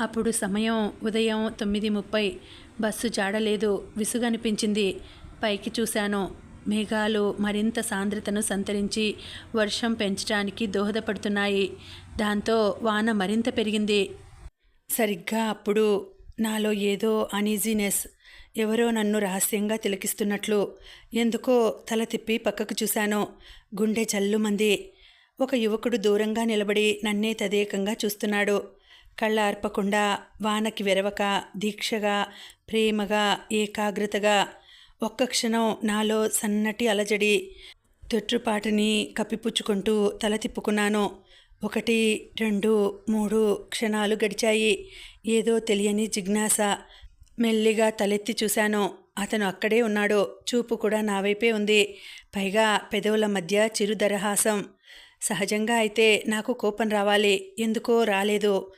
అప్పుడు సమయం ఉదయం తొమ్మిది ముప్పై. బస్సు జాడలేదు. విసుగనిపించింది. పైకి చూశాను. మేఘాలు మరింత సాంద్రతను సంతరించి వర్షం పెంచడానికి దోహదపడుతున్నాయి. దాంతో వాన మరింత పెరిగింది. సరిగ్గా అప్పుడు నాలో ఏదో అనీజీనెస్ ఎవరో నన్ను రహస్యంగా తిలకిస్తున్నట్లు. ఎందుకో తల తిప్పి పక్కకు చూశాను. గుండె జల్లుమంది ఒక యువకుడు దూరంగా నిలబడి నన్నే తదేకంగా చూస్తున్నాడు. కళ్ళ అర్పకుండా వానకి వెరవక దీక్షగా ప్రేమగా ఏకాగ్రతగా ఒక్క క్షణం నాలో సన్నటి అలజడి తొట్టుపాటుని కప్పిపుచ్చుకుంటూ తల తిప్పుకున్నాను. ఒకటి రెండు మూడు క్షణాలు గడిచాయి. ఏదో తెలియని జిజ్ఞాస. మెల్లిగా తలెత్తి చూశాను. అతను అక్కడే ఉన్నాడు. చూపు కూడా నా వైపే ఉంది. పైగా పెదవుల మధ్య చిరు దరహాసం సహజంగా అయితే నాకు కోపం రావాలి. ఎందుకో రాలేదు.